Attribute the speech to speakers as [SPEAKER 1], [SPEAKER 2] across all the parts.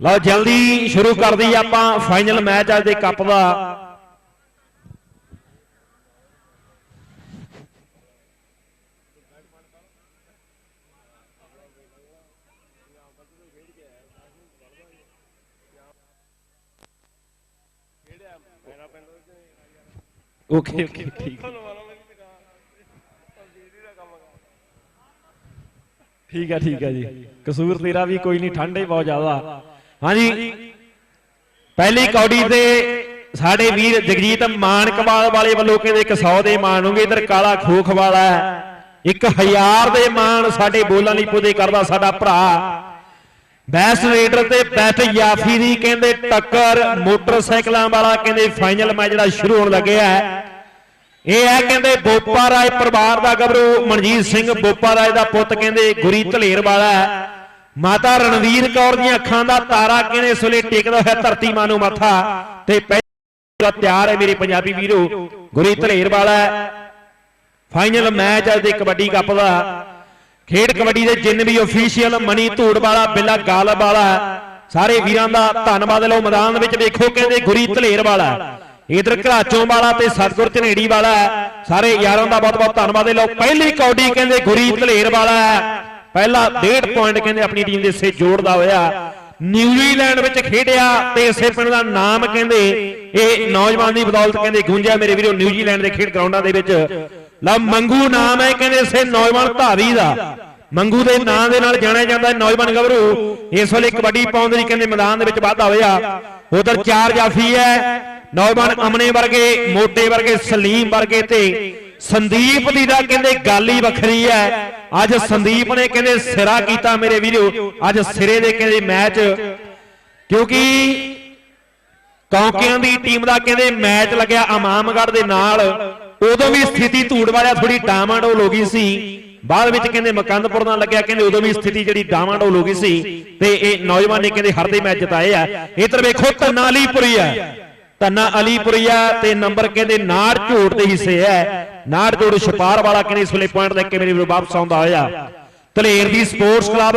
[SPEAKER 1] ਲਓ ਜਲਦੀ ਸ਼ੁਰੂ ਕਰ ਦਈਏ ਆਪਾਂ ਫਾਈਨਲ ਮੈਚ ਅੱਜ ਦੇ ਕੱਪ ਦਾ। ਓਕੇ ਓਕੇ ਠੀਕ ਠੀਕ ਹੈ ਠੀਕ ਹੈ ਜੀ। ਕਸੂਰ ਤੇਰਾ ਵੀ ਕੋਈ ਨਹੀਂ ਹੀ ਬਹੁਤ ਜ਼ਿਆਦਾ। ਹਾਂਜੀ। ਪਹਿਲੀ ਕੌਡੀ ਤੇ ਸਾਡੇ ਵੀਰ ਜਗਜੀਤ ਮਾਨਕਵਾਲ ਵਾਲੇ ਵੱਲੋਂ ਕਹਿੰਦੇ 100 ਦੇ ਮਾਣ ਹੋਗੇ ਇਧਰ ਕਾਲਾ ਖੋਖ ਵਾਲਾ 1000 ਦੇ ਮਾਣ ਸਾਡੇ ਬੋਲਾਂ ਲਈ ਪੁਦੇ ਕਰਦਾ ਸਾਡਾ ਭਰਾ। ਬੈਸਟ ਰੇਡਰ ਤੇ ਬੈਸਟ ਯਾਫੀ ਦੀ ਕਹਿੰਦੇ ਟੱਕਰ ਮੋਟਰਸਾਈਕਲਾਂ ਵਾਲਾ ਕਹਿੰਦੇ ਫਾਈਨਲ ਮੈਚ ਜਿਹੜਾ ਸ਼ੁਰੂ ਹੋਣ ਲੱਗਿਆ ਹੈ। ਇਹ ਹੈ ਕਹਿੰਦੇ ਬੋਪਾ ਰਾਏ ਪਰਿਵਾਰ ਦਾ ਗੱਭਰੂ ਮਨਜੀਤ ਸਿੰਘ ਬੋਪਾ ਰਾਏ ਦਾ ਪੁੱਤ ਕਹਿੰਦੇ ਗੁਰੀ ਧਲੇਰ ਵਾਲਾ ਹੈ। ਮਾਤਾ ਰਣਵੀਰ ਕੌਰ ਦੀਆਂ ਅੱਖਾਂ ਦਾ ਤਾਰਾ ਕਹਿੰਦੇ ਸੁਲੇ ਟੇਕਦਾ ਹੋਇਆ ਧਰਤੀ ਮਾਂ ਨੂੰ ਮੱਥਾ ਤੇ ਪਹਿਲਾ ਤਿਆਰ ਹੈ ਮੇਰੇ ਪੰਜਾਬੀ ਵੀਰੋ, ਗੁਰੀ ਧਲੇਰ ਵਾਲਾ ਫਾਈਨਲ ਮੈਚ ਅੱਜ ਦੇ ਕਬੱਡੀ ਕੱਪ ਦਾ। ਖੇਡ ਕਬੱਡੀ ਦੇ ਜਿੰਨ ਵੀ ਅਫੀਸ਼ੀਅਲ ਮਣੀ ਧੂੜ ਵਾਲਾ, ਬਿੱਲਾ ਗਾਲਬ ਵਾਲਾ ਸਾਰੇ ਵੀਰਾਂ ਦਾ ਧੰਨਵਾਦ ਲਓ, ਮੈਦਾਨ ਵਿੱਚ ਵੇਖੋ ਕਹਿੰਦੇ ਗੁਰੀ ਧਲੇਰ ਵਾਲਾ ਇਧਰ ਘਰਾਚੋਂ ਵਾਲਾ ਤੇ ਸਤਗੁਰ ਝਨੇੜੀ ਵਾਲਾ ਸਾਰੇ ਯਾਰਾਂ ਦਾ ਬਹੁਤ ਬਹੁਤ ਧੰਨਵਾਦ ਲਓ। ਪਹਿਲੀ ਕੌਡੀ ਕਹਿੰਦੇ ਗੁਰੀ ਧਲੇਰ ਵਾਲਾ ਪਹਿਲਾ 1.5 ਪੁਆਇੰਟ ਕਹਿੰਦੇ ਆਪਣੀ ਟੀਮ ਦੇ ਸੇ ਜੋੜਦਾ ਹੋਇਆ। ਨਿਊਜ਼ੀਲੈਂਡ ਵਿੱਚ ਖੇਡਿਆ ਤੇ ਇਸੇ ਪਿੰਡ ਦਾ ਨਾਮ ਕਹਿੰਦੇ ਇਹ ਨੌਜਵਾਨ ਦੀ ਬਦੌਲਤ ਕਹਿੰਦੇ ਗੂੰਜਿਆ ਮੇਰੇ ਵੀਰੋ ਨਿਊਜ਼ੀਲੈਂਡ ਦੇ ਖੇਡ ਗਰਾਊਂਡਾਂ ਦੇ ਵਿੱਚ। ਲਓ ਮੰਗੂ ਨਾਮ ਹੈ ਕਹਿੰਦੇ ਇਸੇ ਨੌਜਵਾਨ ਧਾਵੀ ਦਾ। ਮੰਗੂ ਦੇ ਨਾਂ ਦੇ ਨਾਲ ਜਾਣਿਆ ਜਾਂਦਾ ਹੈ ਨੌਜਵਾਨ ਗੱਭਰੂ। ਇਸ ਵੇਲੇ ਕਬੱਡੀ ਪਾਉਣ ਦੇ ਕਹਿੰਦੇ ਮੈਦਾਨ ਦੇ ਵਿੱਚ ਵਾਧਾ ਹੋਇਆ। ਉਧਰ ਚਾਰ ਜਾਫੀ ਹੈ। ਨੌਜਵਾਨ ਅਮਨੇ ਵਰਗੇ ਮੋਟੇ ਵਰਗੇ ਸਲੀਮ ਵਰਗੇ ਤੇ ਸੰਦੀਪ ਦੀ ਦਾ ਕਹਿੰਦੇ ਗੱਲ ਹੀ ਵੱਖਰੀ ਹੈ। ਅੱਜ ਸੰਦੀਪ ਨੇ ਕਹਿੰਦੇ ਸਿਰਾ ਕੀਤਾ ਮੇਰੇ ਵੀਰੋ। ਅੱਜ ਸਿਰੇ ਦੇ ਕਹਿੰਦੇ ਮੈਚ। ਕਿਉਂਕਿ ਕੌਂਕਿਆਂ ਦੀ ਟੀਮ ਦਾ ਕਹਿੰਦੇ ਮੈਚ ਲੱਗਿਆ ਇਮਾਮਗੜ੍ਹ ਦੇ ਨਾਲ। ਉਦੋਂ ਵੀ ਸਥਿਤੀ ਧੂੜ ਵਾਲਿਆ ਥੋੜੀ ਡਾਮਾਡੋਲ ਹੋ ਗਈ ਸੀ। ਬਾਅਦ ਵਿੱਚ ਕਹਿੰਦੇ ਮਕੰਦਪੁਰ ਨਾਲ ਲੱਗਿਆ, ਕਹਿੰਦੇ ਉਦੋਂ ਵੀ ਸਥਿਤੀ ਜਿਹੜੀ ਡਾਵਾਂਡੋਲ ਹੋ ਗਈ ਸੀ। ਤੇ ਇਹ ਨੌਜਵਾਨ ਨੇ ਕਹਿੰਦੇ ਹਰਦੇ ਮੈਚ ਜਿਤਾਏ ਆ। ਇਧਰ ਵੇਖੋ ਧੰਨਾ ਅਲੀਪੁਰੀ ਆ। ਧੰਨਾ ਅਲੀਪੁਰੀਆ ਤੇ ਨੰਬਰ ਕਹਿੰਦੇ ਨਾੜ ਝੋੜ ਦੇ ਹਿੱਸੇ ਹੈ ਨਾੜ ਝੋੜ ਛਪਾਰ ਵਾਲਾ ਕਹਿੰਦੇ ਇਸ ਵੇਲੇ ਪੁਆਇੰਟ ਲੈ ਕੇ ਮੇਰੇ ਵੀਰੋ ਵਾਪਸ ਆਉਂਦਾ ਹੋਇਆ? ਧਲੇਰ ਦੀ ਸਪੋਰਟਸ ਕਲੱਬ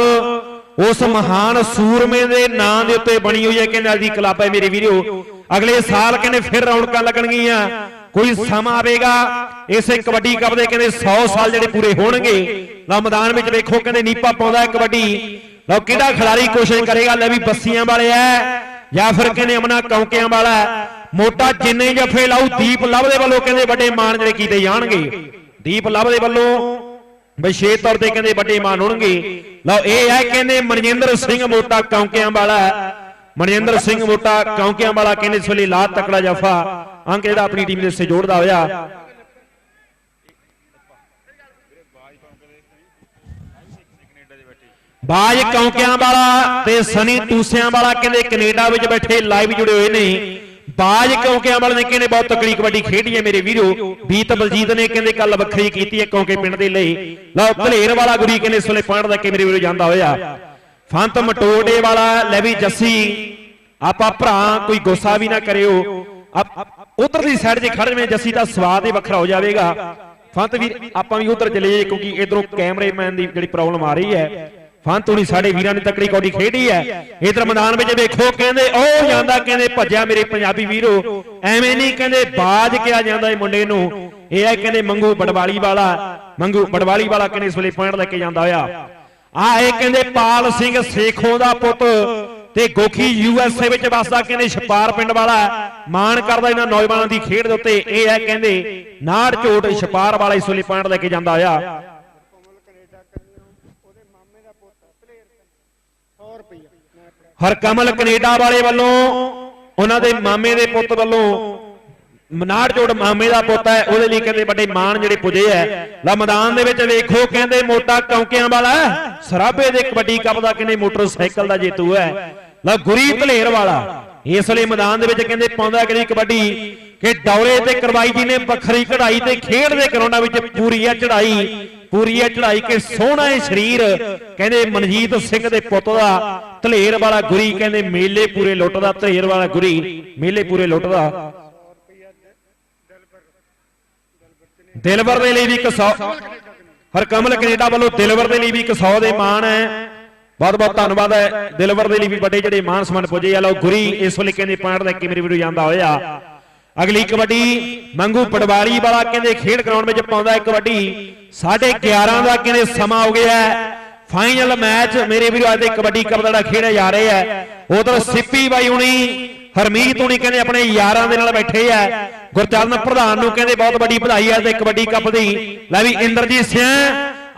[SPEAKER 1] ਉਸ ਮਹਾਨ ਸੂਰਮੇ ਦੇ ਨਾਂ ਦੇ ਉੱਤੇ ਬਣੀ ਹੋਈ ਹੈ, ਕਹਿੰਦੇ ਅਜੀ ਕਲੱਬ ਹੈ ਮੇਰੇ ਵੀਰੋ। ਅਗਲੇ ਸਾਲ ਕਹਿੰਦੇ ਫਿਰ ਰੌਣਕਾਂ ਲੱਗਣਗੀਆਂ। ਕੋਈ ਸਮਾਂ ਆਵੇਗਾ, ਇਸੇ ਕਬੱਡੀ ਕੱਪ ਦੇ ਕਹਿੰਦੇ 100 ਸਾਲ ਜਿਹੜੇ ਪੂਰੇ ਹੋਣਗੇ। ਲਓ ਮੈਦਾਨ ਵਿੱਚ ਵੇਖੋ ਕਹਿੰਦੇ ਨੀਪਾ ਪਾਉਂਦਾ ਕਬੱਡੀ। ਲਓ ਕਿਹੜਾ ਖਿਡਾਰੀ ਕੋਸ਼ਿਸ਼ ਕਰੇਗਾ, ਲੈ ਵੀ ਬੱਸੀਆਂ ਵਾਲੇ ਐ ਜਾਂ ਫਿਰ ਕਹਿੰਦੇ ਅਮਨਾ ਕੌਂਕਿਆਂ ਵਾਲਾ ਮੋਟਾ ਜਿੰਨੇ ਜਫੇ ਲਾਉ ਦੀਪ ਲਵ ਦੇ ਵੱਲੋਂ ਕਹਿੰਦੇ ਵੱਡੇ ਮਾਣ ਜਿਹੜੇ ਕੀਤੇ ਜਾਣਗੇ। ਦੀਪ ਲਵ ਦੇ ਵੱਲੋਂ ਵਿਸ਼ੇਸ਼ ਤੌਰ ਤੇ ਕਹਿੰਦੇ ਵੱਡੇ ਮਾਣ ਹੋਣਗੇ। ਲਓ ਇਹ ਹੈ ਕਹਿੰਦੇ ਮਨਜਿੰਦਰ ਸਿੰਘ ਮੋਟਾ ਕੌਂਕਿਆਂ ਵਾਲਾ। ਮਨਜਿੰਦਰ ਸਿੰਘ ਮੋਟਾ ਕੌਂਕਿਆਂ ਵਾਲਾ ਕਹਿੰਦੇ ਇਸ ਵੇਲੇ ਲਾ ਤਕੜਾ ਜਫਾ। ਅੰਕ ਜਿਹੜਾ ਆਪਣੀ ਟੀਮ ਦੇ ਸੇ ਜੋੜਦਾ ਹੋਇਆ। ਬਾਜ ਕੌਂਕਿਆਂ ਵਾਲਾ ਤੇ ਸਨੀ ਟੂਸਿਆਂ ਵਾਲਾ ਕਹਿੰਦੇ ਕੈਨੇਡਾ ਵਿੱਚ ਬੈਠੇ ਲਾਈਵ ਜੁੜੇ ਹੋਏ ਨੇ। ਬਾਜ ਕੌਂਕਿਆਂ ਵਾਲੇ ਨੇ ਕਹਿੰਦੇ ਬਹੁਤ ਤਕੜੀ ਕਬੱਡੀ ਖੇਡੀ ਹੈ ਮੇਰੇ ਵੀਰੋ। ਬੀਤ ਬਲਜੀਤ ਨੇ ਕਹਿੰਦੇ ਕੱਲ ਵੱਖਰੀ ਕੀਤੀ ਹੈ ਕੌਂਕੇ ਪਿੰਡ ਦੇ ਲਈ। ਲਓ, ਧਲੇਰ ਵਾਲਾ ਗੁਰੀ ਕਹਿੰਦੇ ਇਸ ਵੇਲੇ ਪੁਆਇੰਟ ਦੇ ਮੇਰੇ ਵੀਰੋ ਜਾਂਦਾ ਹੋਇਆ। ਫੰਤ ਮਟੋੜੇ ਵਾਲਾ, ਲੈ ਵੀ ਜੱਸੀ। ਆਪਾਂ ਭਰਾ, ਕੋਈ ਗੁੱਸਾ ਵੀ ਨਾ ਕਰਿਓ। ਉਧਰਲੀ ਸਾਈਡ 'ਤੇ ਖੜ ਜਵੇਂ ਜੱਸੀ ਦਾ ਸਵਾਦ ਹੀ ਵੱਖਰਾ ਹੋ ਜਾਵੇਗਾ। ਫੰਤ ਵੀਰ, ਆਪਾਂ ਵੀ ਉਧਰ ਚਲੇ ਜਾਈਏ ਕਿਉਂਕਿ ਇਧਰੋਂ ਕੈਮਰੇਮੈਨ ਦੀ ਜਿਹੜੀ ਪ੍ਰੋਬਲਮ ਆ ਰਹੀ ਹੈ। ਫੰਤ ਹੁਣੀ ਸਾਡੇ ਵੀਰਾਂ ਨੇ ਤਕੜੀ ਕੌਡੀ ਖੇਡੀ ਹੈ ਇਧਰ ਮੈਦਾਨ ਵਿੱਚ ਵੇਖੋ, ਕਹਿੰਦੇ, ਉਹ ਜਾਂਦਾ, ਕਹਿੰਦੇ, ਭੱਜਿਆ ਮੇਰੇ ਪੰਜਾਬੀ ਵੀਰੋ। ਐਵੇਂ ਨਹੀਂ ਕਹਿੰਦੇ, ਬਾਜ ਕਿਹਾ ਜਾਂਦਾ ਇਹ ਮੁੰਡੇ ਨੂੰ। ਇਹ ਹੈ ਕਹਿੰਦੇ, ਮੰਗੂ ਬੜਵਾਲੀ ਵਾਲਾ, ਮੰਗੂ ਬੜਵਾਲੀ ਵਾਲਾ ਕਹਿੰਦੇ, ਇਸ ਵੇਲੇ ਪੁਆਇੰਟ ਲੈ ਕੇ ਜਾਂਦਾ ਹੋਇਆ। ਆ ਇਹ ਕਹਿੰਦੇ, ਪਾਲ ਸਿੰਘ ਸੇਖੋਂ ਦਾ ਪੁੱਤ ਤੇ ਗੋਖੀ ਯੂਐਸਏ ਵਿੱਚ ਵਸਦਾ ਕਹਿੰਦੇ, ਛਪਾਰ ਪਿੰਡ ਵਾਲਾ। ਮਾਣ ਕਰਦਾ ਇਹਨਾਂ ਨੌਜਵਾਨਾਂ ਦੀ ਖੇਡ ਦੇ ਉੱਤੇ। ਇਹ ਹੈ ਕਹਿੰਦੇ, ਨਾੜ ਝੋਟ ਛਪਾਰ ਵਾਲਾ ਇਸ ਵੇਲੇ ਪੁਆਇੰਟ ਲੈ ਕੇ ਜਾਂਦਾ ਹੋਇਆ
[SPEAKER 2] ਕੋਮਲ ਕੈਨੇਡਾ ਕਰੀਓ ਉਹਦੇ ਮਾਮੇ ਦਾ ਪੁੱਤ ਪਲੇਅਰ 100 ਰੁਪਇਆ ਮੈਂ ਫੜਿਆ
[SPEAKER 1] ਹਰਕਮਲ ਕੈਨੇਡਾ ਵਾਲੇ ਵੱਲੋਂ, ਉਹਨਾਂ ਦੇ ਮਾਮੇ ਦੇ ਪੁੱਤ ਵੱਲੋਂ, ਮਨਾੜ ਜੋੜ ਮਾਮੇ ਦਾ ਪੁੱਤ ਹੈ, ਉਹਦੇ ਲਈ ਕਹਿੰਦੇ ਵੱਡੇ ਮਾਣ ਜਿਹੜੇ ਪੁਜੇ ਹੈ। ਲਾ ਮੈਦਾਨ ਦੇ ਵਿੱਚ ਵੇਖੋ, ਕਹਿੰਦੇ ਮੋਟਾ ਕੌਂਕਿਆਂ ਵਾਲਾ ਸਰਾਬੇ ਦੇ ਕਬੱਡੀ ਕੱਪ ਦਾ ਕਹਿੰਦੇ ਮੋਟਰਸਾਈਕਲ ਦਾ ਜੇਤੂ ਹੈ। ਲਾ ਗੁਰੀ ਭਲੇਰ ਵਾਲਾ, ਇਸ ਲਈ ਮੈਦਾਨ ਦੇ ਵਿੱਚ ਕਹਿੰਦੇ ਪਾਉਂਦਾ ਕਿਹੜੀ ਕਬੱਡੀ, ਕਿ ਦੌਰੇ ਤੇ ਕਰਵਾਈ ਜੀ ਨੇ ਵੱਖਰੀ ਕਢਾਈ ਤੇ ਖੇਡ ਦੇ ਗਰਾਊਂਡਾਂ ਵਿੱਚ ਪੂਰੀ ਹੈ ਚੜਾਈ ਪੂਰੀ ਹੈ ਚੜਾਈ ਕੇ ਸੋਹਣਾ ਇਹ ਸਰੀਰ। ਕਹਿੰਦੇ ਮਨਜੀਤ ਸਿੰਘ ਦੇ ਪੁੱਤ ਦਾ ਧਲੇਰ ਵਾਲਾ ਗੁਰੀ, ਕਹਿੰਦੇ ਮੇਲੇ ਪੂਰੇ ਲੁੱਟਦਾ, ਧਲੇਰ ਵਾਲਾ ਗੁਰੀ, ਮੇਲੇ ਪੂਰੇ ਲੁੱਟਦਾ। ਦਿਲਵਰ ਦੇ ਲਈ ਵੀ ਇੱਕ 100 ਹਰਕਮਲ ਕੈਨੇਡਾ ਵੱਲੋਂ ਦਿਲਵਰ ਦੇ ਲਈ ਵੀ ਇੱਕ 100 ਦੇ ਮਾਣ ਹੈ। ਬਹੁਤ ਬਹੁਤ ਧੰਨਵਾਦ ਹੈ। ਦਿਲਵਰ ਦੇ ਲਈ ਵੀ ਵੱਡੇ ਜਿਹੜੇ ਮਾਨ ਸਨਮਾਨ ਪੁੱਜੇ ਆ। ਲਓ ਗੁਰੀ, ਇਸ ਵੇਲੇ ਕਹਿੰਦੇ ਪੁਆਇੰਟ ਲੈ ਕੇ ਮੇਰੇ ਵੀਰੋ ਜਾਂਦਾ ਹੋਇਆ। ਅਗਲੀ ਕਬੱਡੀ ਮੰਗੂ ਪਟਵਾਰੀ ਵਾਲਾ ਕਹਿੰਦੇ ਖੇਡ ਗਰਾਊਂਡ ਵਿੱਚ ਪਾਉਂਦਾ ਹੈ ਕਬੱਡੀ। 11:30 ਦਾ ਕਹਿੰਦੇ ਸਮਾਂ ਹੋ ਗਿਆ ਫਾਈਨਲ ਮੈਚ ਮੇਰੇ ਵੀਰੋ ਅੱਜ ਦੇ ਕਬੱਡੀ ਕੱਪ ਦਾ ਖੇਡਿਆ ਜਾ ਰਿਹਾ ਹੈ। ਉਧਰ ਸਿੱਪੀ ਬਾਈ ਹੁਣੀ ਹਰਮੀਤ ਹੁਣੀ ਕਹਿੰਦੇ ਆਪਣੇ ਯਾਰਾਂ ਦੇ ਨਾਲ ਬੈਠੇ ਆ ਗੁਰਚਰਨ ਪ੍ਰਧਾਨ ਨੂੰ ਕਹਿੰਦੇ ਬਹੁਤ ਵੱਡੀ ਵਧਾਈ ਹੈ ਤੇ ਕਬੱਡੀ ਕੱਪ ਦੀ। ਲੈ ਵੀ ਇੰਦਰਜੀਤ ਸਿੰਘ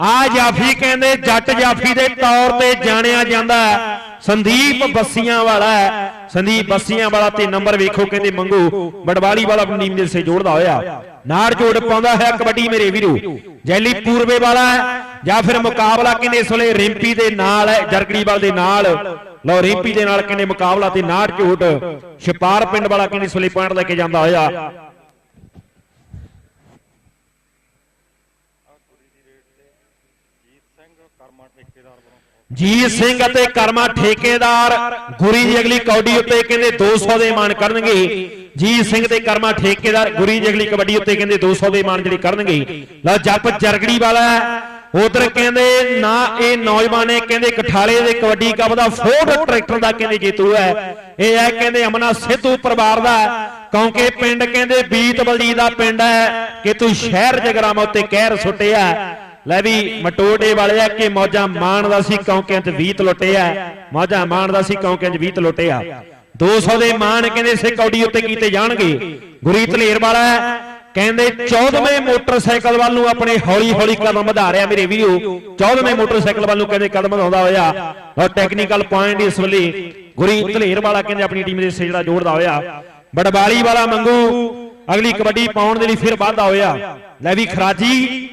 [SPEAKER 1] ਆ ਜਾਫੀ ਕਹਿੰਦੇ ਜੱਟ ਜਾਫੀ ਦੇ ਤੌਰ ਤੇ ਜਾਣਿਆ ਜਾਂਦਾ ਹੈ। ਸੰਦੀਪ ਬੱਸੀਆਂ ਵਾਲਾ। ਸੰਦੀਪ ਬੱਸੀਆਂ ਵਾਲਾ ਤੇ ਨੰਬਰ ਵੇਖੋ ਕਹਿੰਦੇ ਮੰਗੂ। ਬੜਵਾਲੀ ਵਾਲਾ ਆਪਣੀ ਟੀਮ ਦੇ ਸੇ ਜੋੜਦਾ ਹੋਇਆ। ਨਾੜ ਜੋੜ ਪਾਉਂਦਾ ਹੈ ਕਬੱਡੀ ਮੇਰੇ ਵੀਰੋ। ਜੈਲੀ ਪੂਰਬੇ ਵਾਲਾ ਜਾਂ ਫਿਰ ਮੁਕਾਬਲਾ ਕਹਿੰਦੇ ਇਸ ਵੇਲੇ ਰਿੰਪੀ ਦੇ ਨਾਲ ਹੈ ਜਰਗੜੀਵਾਲ ਦੇ ਨਾਲ। ਲਓ ਰਿੰਪੀ ਦੇ ਨਾਲ ਕਹਿੰਦੇ ਮੁਕਾਬਲਾ ਤੇ ਨਾੜ ਝੂਟ ਛਪਾਰ ਪਿੰਡ ਵਾਲਾ ਕਹਿੰਦੇ ਇਸ ਵੇਲੇ ਪੁਆਇੰਟ ਲੈ ਕੇ ਜਾਂਦਾ ਹੋਇਆ। ਜੀਤ ਸਿੰਘ ਅਤੇ ਕਰਮਾ ਠੇਕੇਦਾਰ। ਗੁਰੀ ਦੀ ਅਗਲੀ ਕਬੱਡੀ ਉੱਤੇ ਕਹਿੰਦੇ 200 ਦੇ ਮਾਨ ਕਰਨਗੇ। ਜੀਤ ਸਿੰਘ ਤੇ ਕਰਮਾ ਠੇਕੇਦਾਰ, ਗੁਰੀ ਦੀ ਅਗਲੀ ਕਬੱਡੀ ਉੱਤੇ ਕਹਿੰਦੇ 200 ਦੇ ਮਾਨ ਜਿਹੜੀ ਕਰਨਗੇ। ਲਓ ਜੱਪ ਜਰਗੜੀ ਵਾਲਾ ਉਧਰ ਕਹਿੰਦੇ, ਨਾ ਇਹ ਨੌਜਵਾਨ ਨੇ ਕਹਿੰਦੇ ਕਠਾਲੇ ਦੇ ਕਬੱਡੀ ਕੱਪ ਦਾ ਫੋਰਡ ਟਰੈਕਟਰ ਦਾ ਕਹਿੰਦੇ ਜੇਤੂ ਹੈ। ਇਹ ਹੈ ਕਹਿੰਦੇ ਅਮਨਾ ਸਿੱਧੂ ਪਰਿਵਾਰ ਦਾ। ਕਿਉਂਕਿ ਪਿੰਡ ਕਹਿੰਦੇ ਬੀਤ ਬਲਜੀ ਦਾ ਪਿੰਡ ਹੈ, ਕਿ ਤੂੰ ਸ਼ਹਿਰ ਜਗਰਾਮਾ ਉੱਤੇ ਕਹਿਰ ਸੁੱਟਿਆ। ਲੈ ਵੀ ਮਟੋੜੇ ਵਾਲੇ ਆ ਕਿ ਮੌਜਾਂ ਮਾਣਦਾ ਸੀ ਕੌਂਕਿਆਂ 'ਚ 20 ਲੁੱਟਿਆ। ਆ ਮੌਜਾਂ ਮਾਣਦਾ ਸੀ ਕੌਂਕਿਆਂ 'ਚ 20 ਲੁੱਟਿਆ। ਆ 200 ਦੇ ਮਾਣ ਕਹਿੰਦੇ ਇਸੇ ਕੌਡੀ ਉੱਤੇ ਕੀਤੇ ਜਾਣਗੇ। ਗੁਰੀ ਧਲੇਰ ਵਾਲਾ ਕਹਿੰਦੇ 14ਵੇਂ ਮੋਟਰਸਾਈਕਲ ਵੱਲ ਨੂੰ ਆਪਣੇ ਹੌਲੀ ਹੌਲੀ ਕਦਮ ਵਧਾ ਰਿਹਾ ਮੇਰੇ ਵੀਰੋ। 14ਵੇਂ ਮੋਟਰਸਾਈਕਲ ਵੱਲ ਨੂੰ ਕਹਿੰਦੇ ਕਦਮ ਵਧਾਉਂਦਾ ਹੋਇਆ। ਔਰ ਟੈਕਨੀਕਲ ਪੁਆਇੰਟ ਇਸ ਵੇਲੇ ਗੁਰੀ ਧਲੇਰ ਵਾਲਾ ਕਹਿੰਦੇ ਆਪਣੀ ਟੀਮ ਦੇ ਹਿੱਸੇ ਜਿਹੜਾ ਜੋੜਦਾ ਹੋਇਆ। ਬੜਵਾਲੀ ਵਾਲਾ ਮੰਗੂ ਅਗਲੀ ਕਬੱਡੀ ਪਾਉਣ ਦੇ ਲਈ ਫਿਰ ਵਾਧਾ ਹੋਇਆ। ਲੈ ਵੀ ਖਰਾਜੀ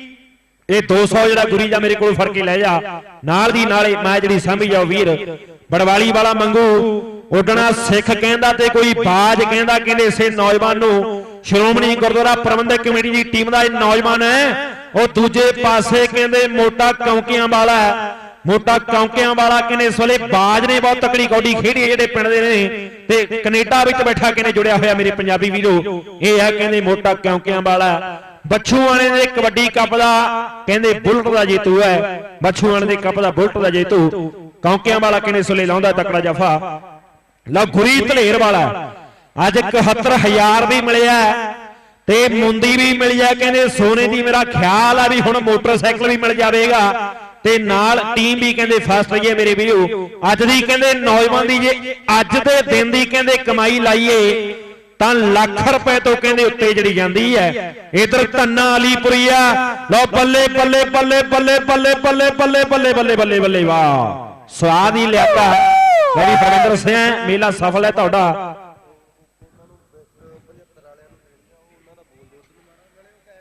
[SPEAKER 1] ਇਹ 200 ਜਿਹੜਾ ਗੁਰੀ ਜਾ ਮੇਰੇ ਕੋਲ ਫੜ ਕੇ ਲੈ ਜਾ। ਨਾਲ ਦੀ ਨਾਲੇ ਮੈਂ ਜਿਹੜੀ ਸਮਝ ਜਾਓ ਵੀਰ, ਬੜਵਾਲੀ ਵਾਲਾ ਮੰਗੂ, ਉੱਡਣਾ ਸਿੱਖ ਕਹਿੰਦਾ ਤੇ ਕੋਈ ਬਾਜ ਕਹਿੰਦਾ ਕਹਿੰਦੇ ਇਸੇ ਨੌਜਵਾਨ ਨੂੰ। ਸ਼੍ਰੋਮਣੀ ਗੁਰਦੁਆਰਾ ਪ੍ਰਬੰਧਕ ਕਮੇਟੀ ਦੀ ਟੀਮ ਦਾ ਇਹ ਨੌਜਵਾਨ ਹੈ। ਉਹ ਦੂਜੇ ਪਾਸੇ ਕਹਿੰਦੇ ਮੋਟਾ ਕੌਂਕਿਆਂ ਵਾਲਾ ਹੈ। ਮੋਟਾ ਕੌਂਕਿਆਂ ਵਾਲਾ ਕਹਿੰਦੇ ਇਸ ਵੇਲੇ ਬਾਜ ਨੇ ਬਹੁਤ ਤਕੜੀ ਕੌਡੀ ਖੇਡੀ ਜਿਹੜੇ ਪਿੰਡ ਦੇ ਨੇ। ਤੇ ਕੈਨੇਡਾ ਵਿੱਚ ਬੈਠਾ ਕਹਿੰਦੇ ਜੁੜਿਆ ਹੋਇਆ ਮੇਰੇ ਪੰਜਾਬੀ ਵੀਰੋ। ਇਹ ਹੈ ਕਹਿੰਦੇ ਮੋਟਾ ਕੌਂਕਿਆਂ ਵਾਲਾ। ਬੱਛੂ ਦੇ ਕਬੱਡੀ ਕੱਪ ਦਾ ਕਹਿੰਦੇ ਬੁਲਟ ਦਾ ਜੇਤੂ ਹੈ। ਬੱਛੂ ਦੇ ਕੱਪ ਦਾ ਬੁਲਟ ਦਾ ਜੇਤੂ। ਕੌਂਕਿਆਂ ਵਾਲਾ ਕਹਿੰਦੇ ਸੁਲੇ ਲਾਉਂਦਾ ਤਕੜਾ ਜਫਾ? ਲਓ ਗੁਰੀ ਧਲੇਰ ਵਾਲਾ। ਅੱਜ 71000 ਵੀ ਮਿਲਿਆ ਤੇ ਮੁੰਦੀ ਵੀ ਮਿਲੀ ਆ ਕਹਿੰਦੇ ਸੋਨੇ ਦੀ ਮੇਰਾ ਖਿਆਲ ਆ ਵੀ ਹੁਣ ਮੋਟਰਸਾਈਕਲ ਵੀ ਮਿਲ ਜਾਵੇਗਾ। ਤੇ ਨਾਲ ਟੀਮ ਵੀ ਕਹਿੰਦੇ ਫਸਟ ਰਹੀ ਹੈ ਮੇਰੇ ਵੀਰੋ। ਅੱਜ ਦੀ ਕਹਿੰਦੇ ਨੌਜਵਾਨ ਦੀ ਜੇ ਅੱਜ ਦੇ ਦਿਨ ਦੀ ਕਹਿੰਦੇ ਕਮਾਈ ਲਾਈਏ ਤਾਂ ਲੱਖ ਰੁਪਏ ਤੋਂ ਕਹਿੰਦੇ ਉੱਤੇ ਜਿਹੜੀ ਜਾਂਦੀ ਹੈ ਇਧਰ ਧੰਨਾ ਅਲੀਪੁਰੀਆ ਲਓ ਬੱਲੇ ਬੱਲੇ ਬੱਲੇ ਬੱਲੇ ਬੱਲੇ ਬੱਲੇ ਬੱਲੇ ਬੱਲੇ ਬੱਲੇ ਬੱਲੇ ਬੱਲੇ ਵਾਹ ਸਵਾਦ ਹੀ ਲਿਆਤਾ ਮੇਰੀ ਪਰਵਿੰਦਰ ਸਿੰਘ ਮੇਲਾ ਸਫਲ ਹੈ ਤੁਹਾਡਾ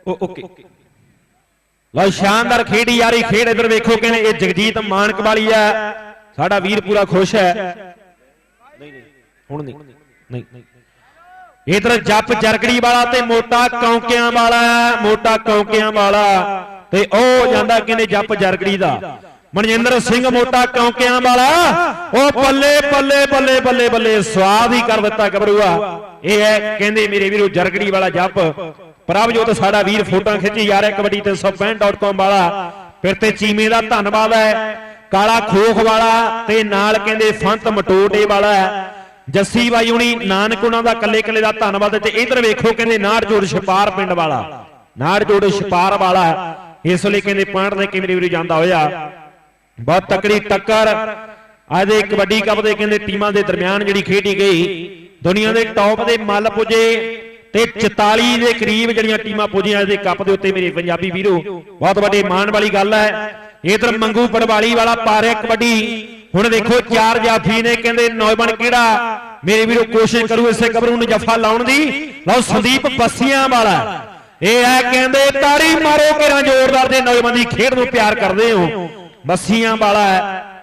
[SPEAKER 1] ਓਕੇ ਲਓ ਸ਼ਾਨਦਾਰ ਖੇਡੀ ਯਾਰੀ ਖੇਡ ਇਧਰ ਵੇਖੋ ਕਹਿੰਦੇ ਇਹ ਜਗਜੀਤ ਮਾਨਕ ਵਾਲੀ ਹੈ ਸਾਡਾ ਵੀਰ ਪੂਰਾ ਖੁਸ਼ ਹੈ ਨਹੀਂ ਨਹੀਂ ਹੁਣ ਨਹੀਂ ਨਹੀਂ ਇਧਰ ਜੱਪ ਜਰਗੜੀ ਵਾਲਾ ਤੇ ਮੋਟਾ ਕੌਂਕਿਆਂ ਵਾਲਾ, ਮੋਟਾ ਕੌਂਕਿਆਂ ਵਾਲਾ। ਤੇ ਉਹ ਜਾਂਦਾ ਕਹਿੰਦੇ ਜੱਪ ਜਰਗੜੀ ਦਾ? ਮਨਜਿੰਦਰ ਸਿੰਘ ਮੋਟਾ ਕੌਂਕਿਆਂ ਵਾਲਾ। ਉਹ ਬੱਲੇ ਬੱਲੇ ਬੱਲੇ ਬੱਲੇ ਬੱਲੇ ਸਵਾਦ ਹੀ ਕਰ ਦਿੱਤਾ ਗਬਰੂਆ ਇਹ ਹੈ, ਕਹਿੰਦੇ ਮੇਰੇ ਵੀਰੋ ਜਰਗੜੀ ਵਾਲਾ ਜੱਪ। ਪ੍ਰਭਜੋਤ ਸਾਡਾ ਵੀਰ ਫੋਟੋਆਂ ਖਿੱਚੀ ਜਾ ਰਿਹਾ ਕਬੱਡੀ 365.com ਵਾਲਾ। ਫਿਰ ਤੇ ਚੀਮੇ ਦਾ ਧੰਨਵਾਦ ਹੈ। ਕਾਲਾ ਖੋਖ ਵਾਲਾ ਤੇ ਨਾਲ ਕਹਿੰਦੇ ਫੰਤ ਮਟੋਟੇ ਵਾਲਾ ਜੱਸੀ ਬਾਈ ਹੁਣੀ ਨਾਨਕ ਉਹਨਾਂ ਦਾ ਕੱਲੇ ਕੱਲੇ ਦਾ ਧੰਨਵਾਦ ਤੇ ਇਧਰ ਵੇਖੋ ਕਹਿੰਦੇ ਨਾੜ ਛਪਾਰ ਪਿੰਡ ਵਾਲਾ। ਨਾੜ ਛਪਾਰ ਵਾਲਾ ਇਸ ਲਈ ਕਹਿੰਦੇ ਪੁਆਇੰਟ ਲੈ ਕੇ ਵੀਰ ਜਾਂਦਾ ਹੋਇਆ। ਬਹੁਤ ਤਕੜੀ ਟੱਕਰ। ਅੱਜ ਦੇ ਕਬੱਡੀ ਕੱਪ ਦੇ ਕਹਿੰਦੇ ਟੀਮਾਂ ਦੇ ਦਰਮਿਆਨ ਜਿਹੜੀ ਖੇਡੀ ਗਈ, ਦੁਨੀਆ ਦੇ ਟੌਪ ਦੇ ਮੱਲ ਪੁੱਜੇ ਤੇ 44 ਦੇ ਕਰੀਬ ਜਿਹੜੀਆਂ ਟੀਮਾਂ ਪੁੱਜੀਆਂ ਦੇ ਕੱਪ ਦੇ ਉੱਤੇ ਮੇਰੇ ਪੰਜਾਬੀ ਵੀਰੋ। ਬਹੁਤ ਵੱਡੇ ਮਾਣ ਵਾਲੀ ਗੱਲ ਹੈ। ਇਧਰ ਮੰਗੂ ਪੜਵਾਲੀ ਵਾਲਾ ਪਾ ਰਿਹਾ ਕਬੱਡੀ ਹੁਣ ਦੇਖੋ ਚਾਰ ਜਾਫੀ ਨੇ ਕਹਿੰਦੇ ਨੌਜਵਾਨ ਕਿਹੜਾ? ਮੇਰੇ ਵੀਰੋ ਕੋਸ਼ਿਸ਼ ਕਰੂ ਇਸੇ ਕਬਰੂ ਨੂੰ ਜਫਾ ਲਾਉਣ ਦੀ। ਲਓ ਸੰਦੀਪ ਬੱਸੀਆਂ ਵਾਲਾ। ਇਹ ਹੈ ਕਹਿੰਦੇ ਤਾੜੀ ਮਾਰੋ ਕਿਰਾਂ ਜ਼ੋਰਦਾਰ ਦੇ ਨੌਜਵਾਨ ਦੀ ਖੇਡ ਨੂੰ ਪਿਆਰ ਕਰਦੇ ਹੋ। ਬੱਸੀਆਂ ਵਾਲਾ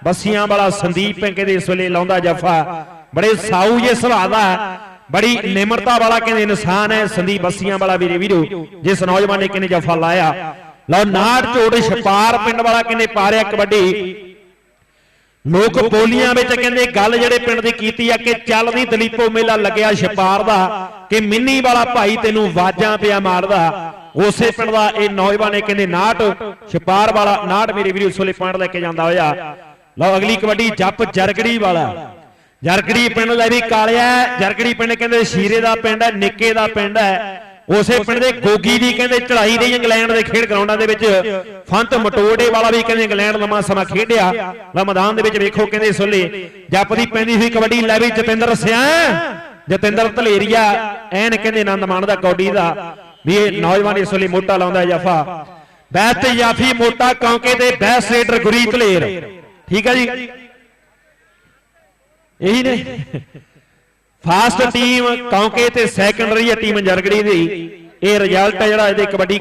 [SPEAKER 1] ਬੱਸੀਆਂ ਵਾਲਾ ਸੰਦੀਪ ਕਹਿੰਦੇ ਇਸ ਵੇਲੇ ਲਾਉਂਦਾ ਜਫਾ। ਬੜੇ ਸਾਊ ਜੇ ਸੁਭਾਅ ਦਾ ਬੜੀ ਨਿਮਰਤਾ ਵਾਲਾ ਕਹਿੰਦੇ ਇਨਸਾਨ ਹੈ ਸੰਦੀਪ ਬੱਸੀਆਂ ਵਾਲਾ ਵੀਰੇ ਵੀਰੋ। ਜਿਸ ਨੌਜਵਾਨ ਨੇ ਕਹਿੰਦੇ ਜਫਾ ਲਾਇਆ। ਲਓ ਨਾੜ ਝੋੜ ਛਪਾਰ ਪਿੰਡ ਵਾਲਾ ਕਹਿੰਦੇ ਪਾਰਿਆ ਕਬੱਡੀ। ਲੋਕ ਬੋਲੀਆਂ ਵਿੱਚ ਕਹਿੰਦੇ ਗੱਲ ਜਿਹੜੇ ਪਿੰਡ ਦੀ ਕੀਤੀ ਆ ਕਿ ਚੱਲਦੀ ਦਲੀਪੋ ਮੇਲਾ ਲੱਗਿਆ ਛਪਾਰ ਦਾ ਕਿ ਮਿੰਨੀ ਵਾਲਾ ਭਾਈ ਤੈਨੂੰ ਵਾਜਾਂ ਪਿਆ ਮਾਰਦਾ। ਉਸੇ ਪਿੰਡ ਦਾ ਇਹ ਨੌਜਵਾਨ ਨੇ ਕਹਿੰਦੇ ਨਾਟ ਛਪਾਰ ਵਾਲਾ ਨਾਟ ਮੇਰੇ ਵੀਰੋ ਸੋਲੇ ਪੁਆਇੰਟ ਲੈ ਕੇ ਜਾਂਦਾ ਹੋਇਆ। ਲਓ ਅਗਲੀ ਕਬੱਡੀ ਜੱਪ ਜਰਗੜੀ ਵਾਲਾ। ਜਰਗੜੀ ਪਿੰਡ ਲੈ ਵੀ ਕਾਲਿਆ ਜਰਗੜੀ ਪਿੰਡ ਕਹਿੰਦੇ ਸ਼ੀਰੇ ਦਾ ਪਿੰਡ ਹੈ ਨਿੱਕੇ ਦਾ ਪਿੰਡ ਹੈ। ਉਸੇ ਪਿੰਡ ਦੇ ਗੋਗੀ ਦੀ ਕਹਿੰਦੇ ਚੜਾਈ ਰਹੀ ਇੰਗਲੈਂਡ ਦੇ ਖੇਡ ਗਰਾਊਂਡਾਂ ਦੇ ਵਿੱਚ ਫੰਤ ਮਟੋੜੇ ਵਾਲਾ ਵੀ ਕਹਿੰਦੇ ਇੰਗਲੈਂਡ ਲੰਮਾ ਸਮਾਂ ਖੇਡਿਆ। ਲਾ ਮੈਦਾਨ ਦੇ ਵਿੱਚ ਵੇਖੋ ਕਹਿੰਦੇ ਸੁੱਲੇ, ਜੱਪ ਪੈਂਦੀ ਹੋਈ ਕਬੱਡੀ ਲੈ ਵੀ ਜਤਿੰਦਰ ਸਿਆ, ਜਤਿੰਦਰ ਧਲੇਰੀਆ, ਐਨ ਕਹਿੰਦੇ ਆਨੰਦ ਮਾਣਦਾ ਕੌਡੀ ਦਾ, ਵੀ ਇਹ ਨੌਜਵਾਨ ਇਸ ਵੇਲੇ ਮੋਟਾ ਲਾਉਂਦਾ ਹੈ ਜਾਫਾ। ਬੈਸਟ ਜਾਫੀ ਮੋਟਾ ਕੌਂਕੇ ਦੇ ਬੈਸਟ ਰੇਡਰ ਗੁਰੀ ਧਲੇਰ। ਠੀਕ ਹੈ ਜੀ? ਇਹੀ ਨੇ? ਫਾਸਟ ਟੀਮ ਕੌਂਕੇ ਤੇ ਸੈਕੰਡਰੀ ਹੈ ਟੀਮ ਜਰਗੜੀ ਦੀ। ਇਹ ਰਿਜ਼ਲਟ ਹੈ ਜਿਹੜਾ ਇਹਦੇ ਕਬੱਡੀ